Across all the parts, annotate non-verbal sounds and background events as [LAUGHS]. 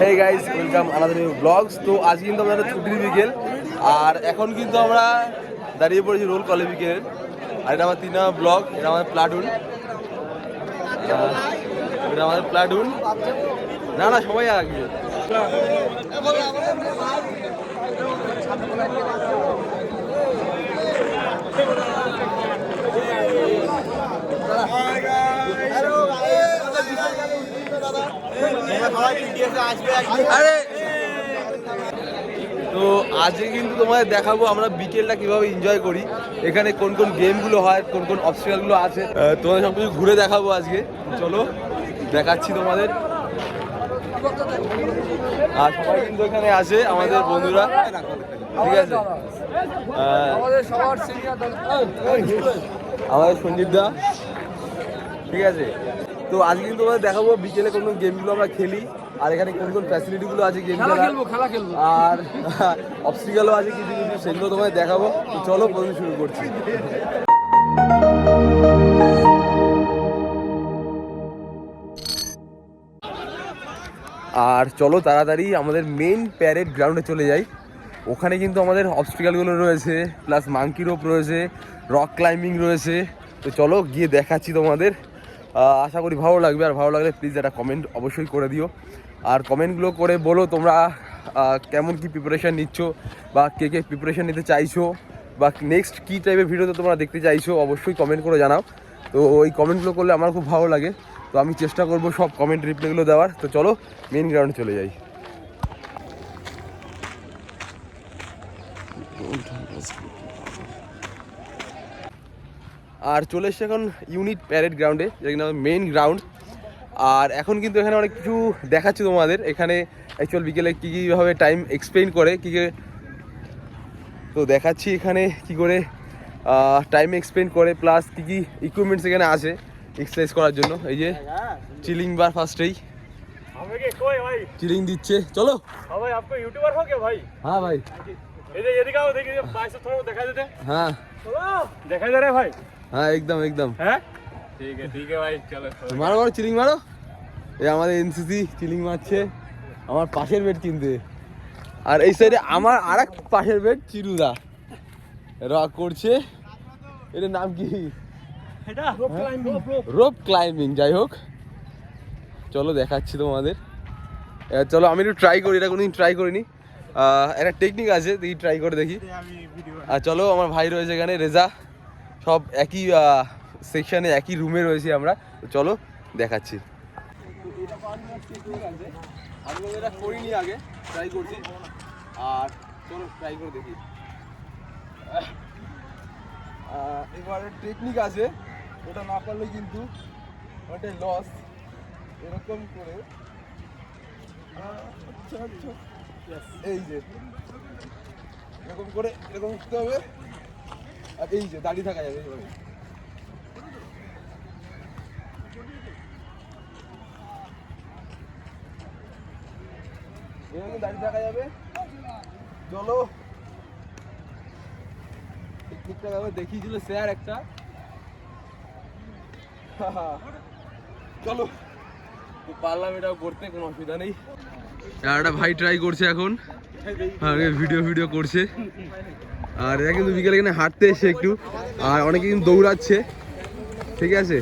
Hey guys welcome another vlogs তো আজ কিন্তু আমাদের ছুটির বিকেল, আর এখন কিন্তু আমরা দাঁড়িয়ে পড়েছি রোল কলে বিকেলের। আর এটা আমার তিন নম্বর ব্লগ এটা আমাদের প্লাটুন এটা আমাদের প্লাটুন না না, সবাই আগে। আরে। তো আজকে কিন্তু তোমাদের দেখাবো আমরা বিকেলটা কীভাবে এনজয় করি। এখানে কোন কোন গেমগুলো হয় কোন কোন অবস্টিকালগুলো আছে। তোমাদের সব কিছু ঘুরে দেখাবো আজকে। চলো দেখাচ্ছি তোমাদের। আর সবাই কিন্তু এখানে আছে আমাদের বন্ধুরা। ঠিক আছে? আমাদের সবার আমাদের সঞ্জীব দা। ঠিক আছে? তো আজকে কিন্তু তোমাদের দেখাবো বিকেলে কোন কোন গেমগুলো আমরা খেলি। আর এখানে কোন কোন ফ্যাসিলিটিগুলো আছে গেম খেলা খেলব খেলা খেলব। আর [LAUGHS] অবস্টিকালও আছে কিছু কিছু সেগুলো তোমায় দেখাবো। চলো প্রথমে শুরু করছি। আর চলো তাড়াতাড়ি আমাদের মেন প্যারেড গ্রাউন্ডে চলে যাই। ওখানে কিন্তু আমাদের অবস্টিকালগুলো রয়েছে প্লাস মাঙ্কি রোপ রয়েছে রক ক্লাইম্বিং রয়েছে। তো চলো গিয়ে দেখাচ্ছি তোমাদের। আশা করি ভালো লাগবে আর ভালো লাগলে প্লিজ একটা কমেন্ট অবশ্যই করে দিও। আর কমেন্টগুলো করে বলো তোমরা কেমন কি প্রিপারেশান নিচ্ছ বা কে কে প্রিপারেশান নিতে চাইছো বা নেক্সট কী টাইপের ভিডিওতে তোমরা দেখতে চাইছো অবশ্যই কমেন্ট করে জানাও। তো ওই কমেন্টগুলো করলে আমার খুব ভালো লাগে। তো আমি চেষ্টা করব সব কমেন্ট রিপ্লাইগুলো দেওয়ার। তো চলো মেন গ্রাউন্ডে চলে যাই। আর চলে এসছে এখন ইউনিট প্যারেড গ্রাউন্ডে যেটা মেন গ্রাউন্ড আর এখন কিন্তু এখানে অনেক কিছু দেখাচ্ছি তোমাদের। এখানে অ্যাকচুয়াল বিকেলে কী কীভাবে টাইম এক্সপ্লেন করে কী কী তো দেখাচ্ছি এখানে কি করে টাইম এক্সপ্লেন করে প্লাস কী কী ইকুইপমেন্টস এখানে আছে এক্সারসাইজ করার জন্য। এই যে চিলিং বার ফার্স্টেই চিলিং দিচ্ছে। চলো। ইউটিউবার হ্যাঁ ভাই। হ্যাঁ। দেখা ভাই। হ্যাঁ একদম একদম। হ্যাঁ? ठीक है ठीक है भाई चलो মারো মারো চিলিং মারো এই আমাদের এনসিসি চিলিং মারছে আমার পাশের বেড কিনতে আর এই সাইডে আমার আর এক পাশের বেড চিরুদা রক করছে এটার নাম কি রোপ ক্লাইম্বিং যাই হোক চলো দেখাচ্ছি তোমাদের এবার চলো আমি একটু ট্রাই করি এটা কোনোদিন ট্রাই করিনি আহ, একটা টেকনিক আছে দেখি ট্রাই করে দেখি আর চলো আমার ভাই রয়েছে এখানে রেজা সব একই সেকশনে একই রুমে রয়েছি আমরা। চলো, দেখাচ্ছি। আমি এটা করিনি আগে ট্রাই করছি। আর চলো ট্রাই করে দেখি। এবারে টেকনিক আছে, ওটা না পারলে কিন্তু ওটা লস এরকম করে। এই যে। এরকম করে, এরকম করতে হবে। আর এই যে, দাঁড়িয়ে থাকা যাবে দাঁড়িয়ে যাবে। চলো। দেখিয়েছিল একটা। চলো। পারলাম এটাও করতে, কোনো অসুবিধা নেই। আর একটা ভাই ট্রাই করছে এখন। ভিডিও ভিডিও করছে। আর এরা কিন্তু বিকেলে এখানে হাঁটতে এসে একটু। আর অনেকে কিন্তু দৌড়াচ্ছে। ঠিক আছে?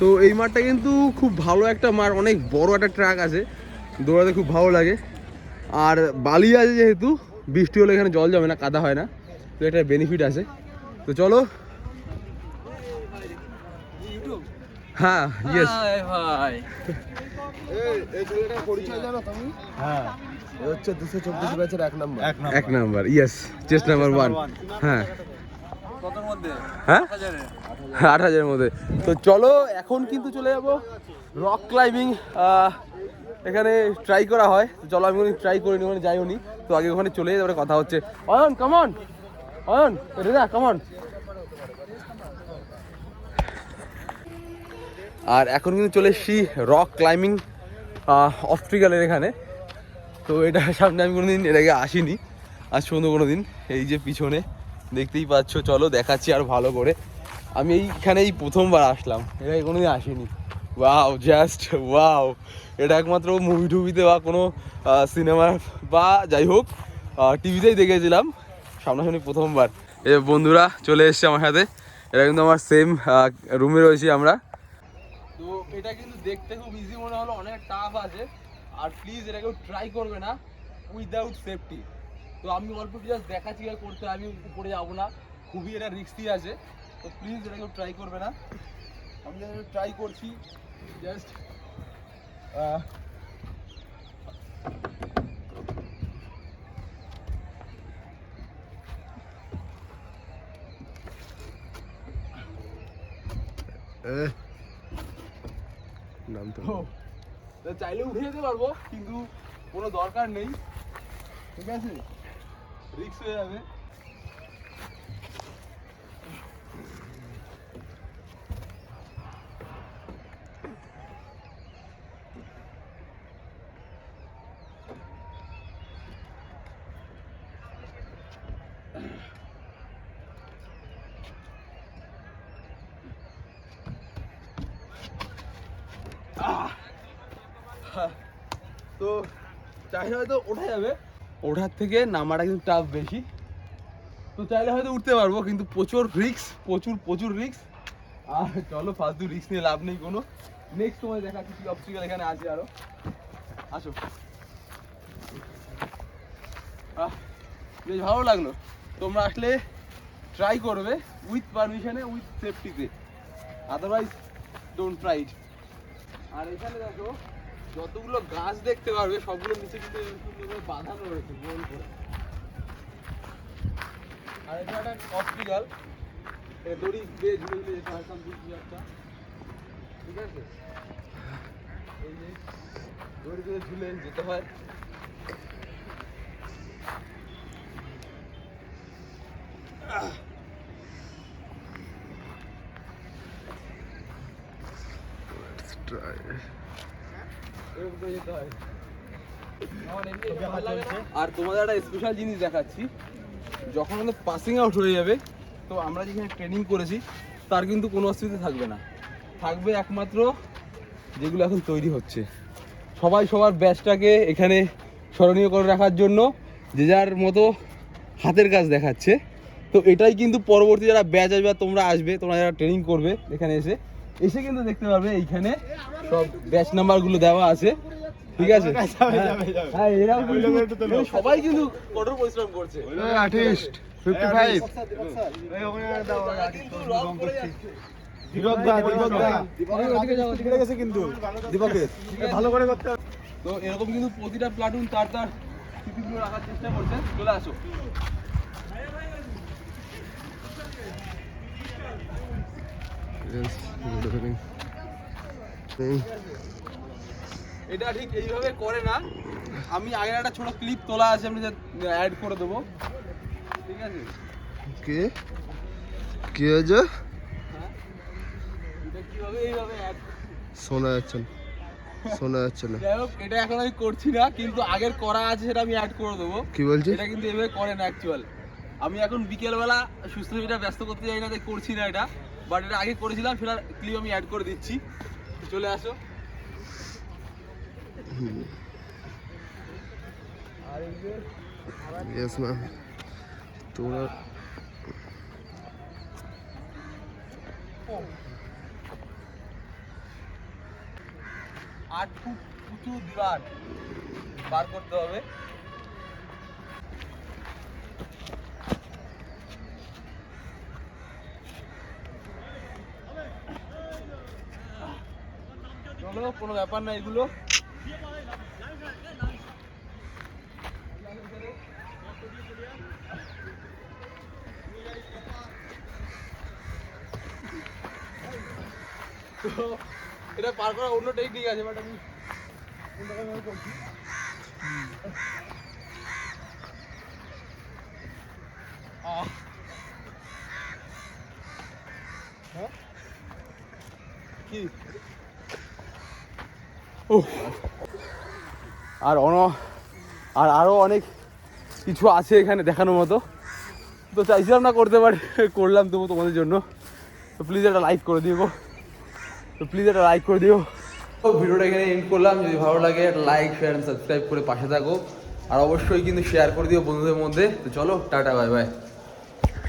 তো এই মাঠটা কিন্তু খুব ভালো একটা মাঠ, অনেক বড় একটা ট্র্যাক আছে। দৌড়াতে খুব ভালো লাগে। আর বালি আছে যেহেতু বৃষ্টি হলে এখানে জল জমে না কাদা হয় না তো এটা বেনিফিট আছে। তো চলো। হ্যাঁ ইয়েস ভাই। পরিচয় জানো তুমি? हाँ এ হচ্ছে দুশো চব্বিশ ব্যাচের এক নম্বর। এক নম্বর। ইয়েস চেস্ট নাম্বার ওয়ান হ্যাঁ। হ্যাঁ? আট হাজারের। মধ্যে। তো চলো এখন কিন্তু চলে যাব রক ক্লাইম্বিং এখানে ট্রাই করা হয়। চলো আমি ট্রাই করিনি ওখানে যাইও নি। তো আগে ওখানে চলে যাই কথা হচ্ছে। Ayan come on Ayan, Reda come on আর এখন কিন্তু চলে এসেছি রক ক্লাইম্বিং অস্ট্রিকালের এখানে। তো এটা সামনে আমি কোনোদিন এর আগে আসিনি। আজ পর্যন্ত কোনো দিন এই যে পিছনে, দেখতেই পাচ্ছ। চলো দেখাচ্ছি আর ভালো করে। আমি এইখানে এই প্রথমবার আসলাম। এর আগে কোনোদিন আসিনি। ওয়াও জাস্ট ওয়াও এটা একমাত্র মুভি টুভিতে বা কোনো সিনেমা বা যাই হোক টিভিতেই দেখেছিলাম। সামনাসামনি প্রথমবার। এই বন্ধুরা চলে এসছে আমার সাথে। এটা কিন্তু আমার সেম রুমে রয়েছি আমরা। তো এটা কিন্তু দেখতে খুব ইজি মনে হলো, অনেক টাফ আছে। আর প্লিজ এটা কেউ ট্রাই করবে না উইদাউট সেফটি তো আমি অল্প জাস্ট দেখাচ্ছি করতে, আমি উপরে যাব না। খুবই এটা রিস্কি আছে। তো প্লিজ এটা কেউ ট্রাই করবে না। আমি ট্রাই করছি। জাস্ট তো চাইলে উঠে যেতে পারব কিন্তু কোনো দরকার নেই ঠিক আছে রিক্স হয়ে যাবে তো চাইলে হয়তো ওঠা যাবে। ওঠার থেকে নামাটা কিন্তু টাফ বেশি। তো চাইলে হয়তো উঠতে পারব, কিন্তু প্রচুর রিক্স প্রচুর প্রচুর রিক্স আর চলো, ফালতু রিক্স নিয়ে লাভ নেই কোনো। নেক্সট সময় দেখাচ্ছি কি অবস্টিকাল এখানে আছে আরও। আসো। বেশ ভালো লাগল। তোমরা আসলে ট্রাই করবে উইথ পারমিশনে উইথ সেফটিতে আদারওয়াইজ ডোন্ট ট্রাই ইট আর এখানে দেখো যতগুলো গাছ দেখতে পারবে, সবগুলো নিচে কিন্তু বাঁধানো রয়েছে, গোল করে। আর এটা একটা অপটিক্যাল দড়ি বেয়ে ঝুলে ঝুলে যেতে হয় একটা। ঠিক আছে? এই যে দড়ি দিয়ে ঝুলে যেতে হয়। এরকম আর তোমাদের একটা স্পেশাল জিনিস দেখাচ্ছি। যখন আমাদের পাসিং আউট হয়ে যাবে, তো আমরা যেখানে ট্রেনিং করেছি, তার কিন্তু কোনো অসুবিধা থাকবে না। থাকবে একমাত্র যেগুলো এখন তৈরি হচ্ছে। সবাই সবার ব্যাচটাকে এখানে স্মরণীয় করে রাখার জন্য যে যার মতো হাতের কাজ দেখাচ্ছে। তো এটাই কিন্তু পরবর্তী যারা ব্যাচ আসবে, তোমরা আসবে, তোমরা যারা ট্রেনিং করবে এখানে এসে এসে কিন্তু দেখতে পারবে এইখানে সব ব্যাচ নাম্বারগুলো দেওয়া আছে। ঠিক আছে? হ্যাঁ এরাও কিন্তু- এরা সবাই কিন্তু কঠোর পরিশ্রম করছে। Artist fifty five. ভালো করে করতে তো এরকম কিন্তু প্রতিটা প্লাটুন তার তার স্মৃতিগুলো রাখার চেষ্টা করছে। চলে আসো। এটা ঠিক এইভাবে করে না। আমি আগের একটা ছোট ক্লিপ তোলা আছে আমি অ্যাড করে দেবো। ঠিক আছে? কে? কে আছে? হ্যাঁ? এটা শোনা যাচ্ছে না। শোনা যাচ্ছে না। যাই হোক এটা এখন আমি করছি না কিন্তু আগের করা আছে সেটা আমি অ্যাড করে দেবো। কি বলছিস? এটা কিন্তু এভাবে করে না অ্যাকচুয়াল আমি এখন বিকেলবেলা সুস্থ শরীরটা ব্যস্ত করতে যাই না তাই করছি না এটা। বাট এটা আগে করেছিলাম সেটা ক্লিপ আমি অ্যাড করে দিচ্ছি। চলে আসো। ইয়েস ম্যাম তোরা আট ফুট উঁচু দিবার বার করতে হবে। কোনো ব্যাপার না এগুলো। এটা পার করার অন্য টেকনিক আছে বাট আমি? কি। আর অন, আর আরও অনেক কিছু আছে এখানে দেখানোর মতো তো চাইছিলাম না করতে পারি, করলাম তবু তোমাদের জন্য তো প্লিজ একটা লাইক করে গো। তো প্লিজ একটা লাইক করে দিও। তো ভিডিওটা এখানে এন্ড করলাম। যদি ভালো লাগে লাইক শেয়ার সাবস্ক্রাইব করে পাশে থাকো। আর অবশ্যই কিন্তু শেয়ার করে দিও বন্ধুদের মধ্যে। তো চলো, টাটা বাই বাই